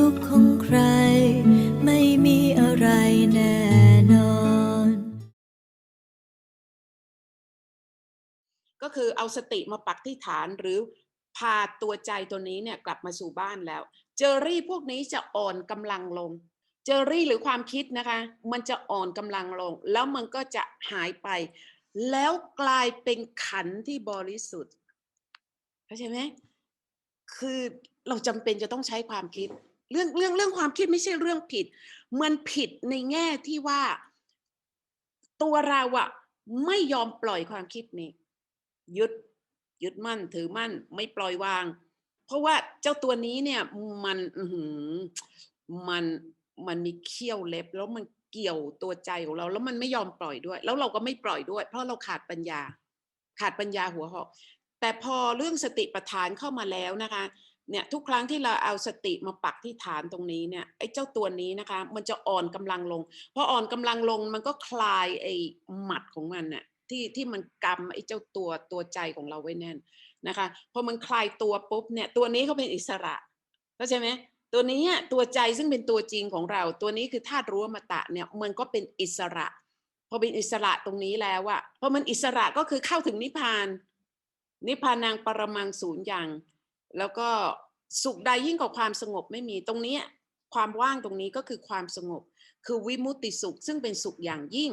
ทุกข์ของใคร ไม่มีอะไรแน่นอน ก็คือเอาสติมาปักที่ฐานหรือพาตัวใจตัวนี้เนี่ยกลับมาสู่บ้านแล้ว เจอรี่พวกนี้จะอ่อนกำลังลง เจอรี่หรือความคิดนะคะ มันจะอ่อนกำลังลง แล้วมันก็จะหายไป แล้วกลายเป็นขันที่บริสุทธิ์เข้าใจไหมคือเราจำเป็นจะต้องใช้ความคิด เรื่องเรื่องเรื่องความคิดไม่ใช่เรื่องผิด มันผิดในแง่ที่ว่า ตัวเราอะไม่ยอมปล่อยความคิดนี้ยึดยึดมั่นถือมั่นไม่ปล่อยวาง เพราะว่าเจ้าตัวนี้เนี่ยมันมันมันมีเขี้ยวเล็บ แล้วมันเกี่ยวตัวใจของเรา แล้วมันไม่ยอมปล่อยด้วย แล้วเราก็ไม่ปล่อยด้วย เพราะเราขาดปัญญา ขาดปัญญาหัวหอกแต่พอเรื่องสติปัฏฐานเข้ามาแล้วนะคะ เนี่ยทุกครั้งที่เราเอาสติมาปักที่ฐานตรงนี้เนี่ยไอ้เจ้าตัวนี้นะคะ มันจะอ่อนกำลังลงพออ่อนกำลังลงมันก็คลายไอ้หมัดของมันน่ะที่ที่มันกำไอ้เจ้าตัวตัวใจของเราไว้แน่นนะคะพอมันคลายตัวปุ๊บเนี่ยตัวนี้เขาเป็นอิสระเข้าใจไหมตัวนี้ตัวใจซึ่งเป็นตัวจริงของเรา ตัวนี้คือธาตุรู้อมตะเนี่ยมันก็เป็นอิสระพอเป็นอิสระตรงนี้แล้วอะพอมันอิสระก็คือเข้าถึงนิพพาน นิพพานังปรมังศูนย์อย่าง แล้วก็สุขใดยิ่งกว่าความสงบไม่มีตรงนี้ความว่างตรงนี้ก็คือความสงบ คือวิมุตติสุข ซึ่งเป็นสุขอย่างยิ่ง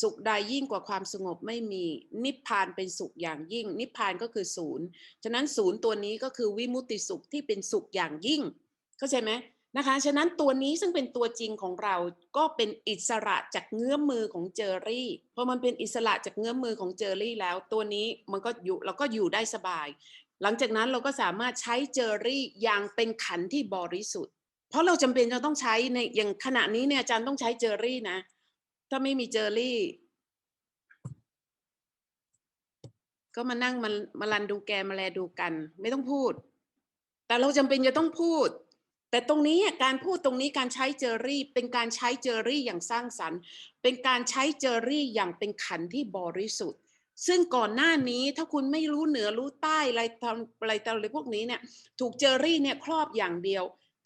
สุขใดยิ่งกว่าความสงบไม่มี นิพพานเป็นสุขอย่างยิ่ง นิพพานก็คือศูนย์ฉะนั้นศูนย์ตัวนี้ก็คือวิมุตติสุขที่เป็นสุขอย่างยิ่ง เข้าใจไหมนะคะฉะนั้นตัวนี้ซึ่งเป็นตัวจริงของเราก็เป็นอิสระจากเงื้อมือของเจอรี่พอมันเป็นอิสระจากเงื้อมือของเจอรี่แล้ว ตัวนี้มันก็อยู่เราก็อยู่ได้สบาย หลังจากนั้นเราก็สามารถใช้เจอรี่อย่างเป็นขันที่บริสุทธิ์ เพราะเราจำเป็นจะต้องใช้ในอย่างขณะนี้เนี่ยอาจารย์ต้องใช้เจอรี่นะ ถ้าไม่มีเจอรี่ ก็มานั่งมามาลันดูแกมาแลดูกัน ไม่ต้องพูด แต่เราจำเป็นจะต้องพูด แต่ตรงนี้อะการพูดตรงนี้การใช้เจอรี่ เป็นการใช้เจอรี่อย่างสร้างสรรค์ เป็นการใช้เจอรี่อย่างเป็นขันที่บริสุทธิ์ ซึ่งก่อนหน้านี้ถ้าคุณไม่รู้เหนือรู้ใต้อะไรทำอะไรต่ออะไรพวกนี้เนี่ย ถูกเจอรี่เนี่ยครอบอย่างเดียว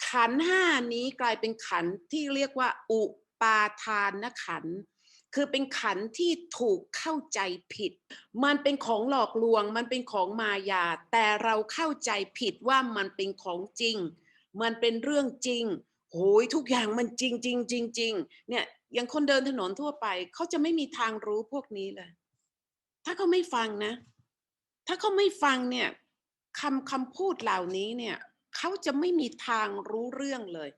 ขันห้านี้กลายเป็นขันที่เรียกว่า อุปาทานนขัน คือเป็นขันที่ถูกเข้าใจผิด มันเป็นของหลอกลวง มันเป็นของมายา แต่เราเข้าใจผิดว่ามันเป็นของจริง มันเป็นเรื่องจริงโหยทุกอย่างมันจริงจริงจริงจริงเนี่ยอย่างคนเดินถนนทั่วไป เขาจะไม่มีทางรู้พวกนี้เลย ถ้าเขาไม่ฟังนะ ถ้าเขาไม่ฟังเนี่ยคำคำพูดเหล่านี้เนี่ยเขาจะไม่มีทางรู้เรื่องเลย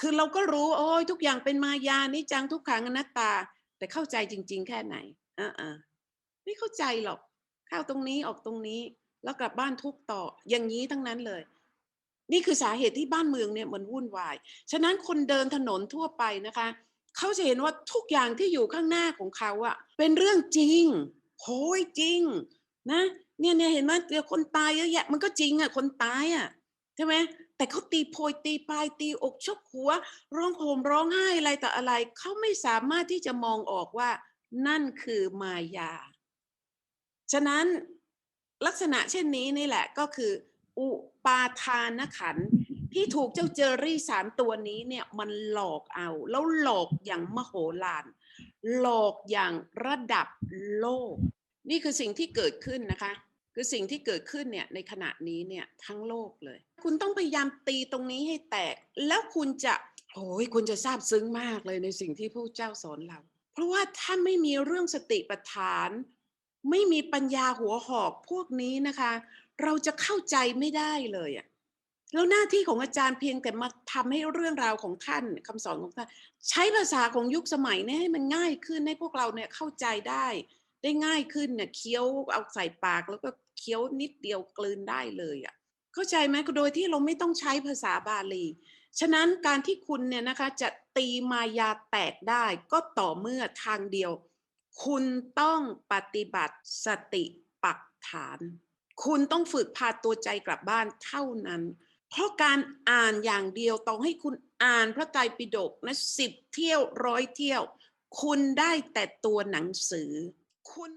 คือเราก็รู้โอ้ยทุกอย่างเป็นมายานิจังทุกขังอนัตตา แต่เข้าใจจริง ๆ แค่ไหนอ่าๆไม่เข้าใจหรอกเข้าตรงนี้ออกตรงนี้ แล้วกลับบ้านทุกต่ออย่างนี้ทั้งนั้นเลย นี่คือสาเหตุที่บ้านเมืองเนี่ยมันวุ่นวาย ฉะนั้นคนเดินถนนทั่วไปนะคะเขาจะเห็นว่าทุกอย่างที่อยู่ข้างหน้าของเขาอะเป็นเรื่องจริง โหยจริง นะ เนี่ยเนี่ยเห็นไหมเดี๋ยวคนตายเยอะแยะมันก็จริงอะคนตายอะใช่ไหมแต่เขาตีโพยตีปลายตีอกชกหัว ร้องโหมร้องไห้อะไรแต่อะไรเขาไม่สามารถที่จะมองออกว่า นั่นคือมายา ฉะนั้นลักษณะเช่นนี้นี่แหละก็คือ อุปาทานขันที่ถูกเจ้าเจอรี่สามตัวนี้เนี่ยมันหลอกเอา แล้วหลอกอย่างมโหฬาร หลอกอย่างระดับโลก นี่คือสิ่งที่เกิดขึ้นนะคะ คือสิ่งที่เกิดขึ้นเนี่ยในขณะนี้เนี่ยทั้งโลกเลย คุณต้องพยายามตีตรงนี้ให้แตก แล้วคุณจะโอ้ยคุณจะซาบซึ้งมากเลยในสิ่งที่พระเจ้าสอนเรา เพราะว่าถ้าไม่มีเรื่องสติปัฏฐาน ไม่มีปัญญาหัวหอกพวกนี้นะคะ เราจะเข้าใจไม่ได้เลยอะ แล้วหน้าที่ของอาจารย์เพียงแต่มาทำให้เรื่องราวของท่านคำสอนของท่านใช้ภาษาของยุคสมัยเนี่ยให้มันง่ายขึ้นให้พวกเราเนี่ยเข้าใจได้ ได้ง่ายขึ้นเนี่ยเคี้ยวเอาใส่ปากแล้วก็เคี้ยวนิดเดียวกลืนได้เลยอะ่ะเข้าใจไหมโดยที่เราไม่ต้องใช้ภาษาบาลี ฉะนั้นการที่คุณเนี่ยนะคะจะตีมายาแตกได้ก็ต่อเมื่อทางเดียว คุณต้องปฏิบัติสติปักฐาน คุณต้องฝึกพาตัวใจกลับบ้านเท่านั้น เพราะการอ่านอย่างเดียวต้องให้คุณอ่านพระไตรปิฎกนะสิบเที่ยวร้อยเที่ยว คุณได้แต่ตัวหนังสือ คุณ